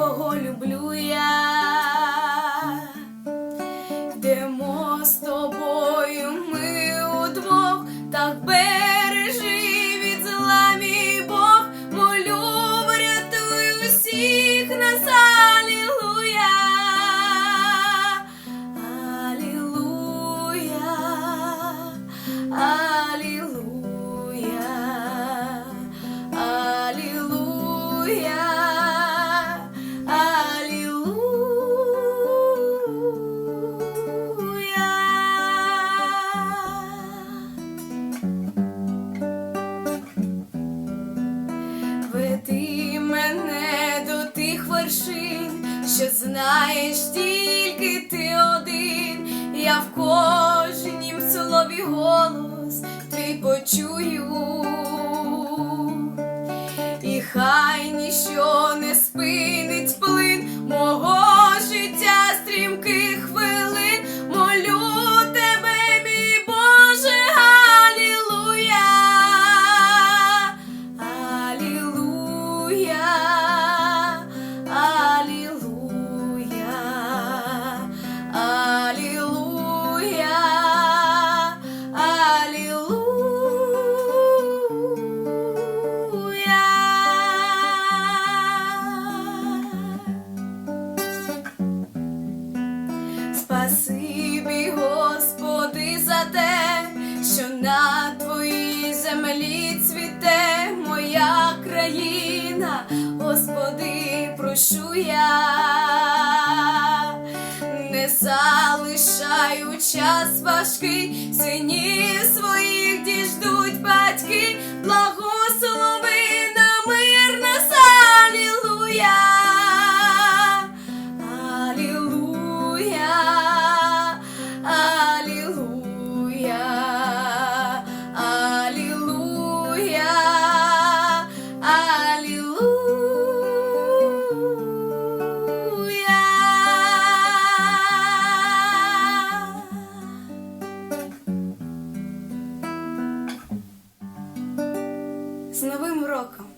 кого люблю я. Йдемо з тобою ми удвох, так бережи від зла мій Бог, молю, врятуй усіх нас, Алілуя, Алілуя, Алілуя, вершин, що знаєш тільки ти один. Я в кожнім слові голос твій почую, і хай ніщо не спинить Прошу я, не залишаю час важкий, синів своїх діждуть батьки, благо. З Новим роком!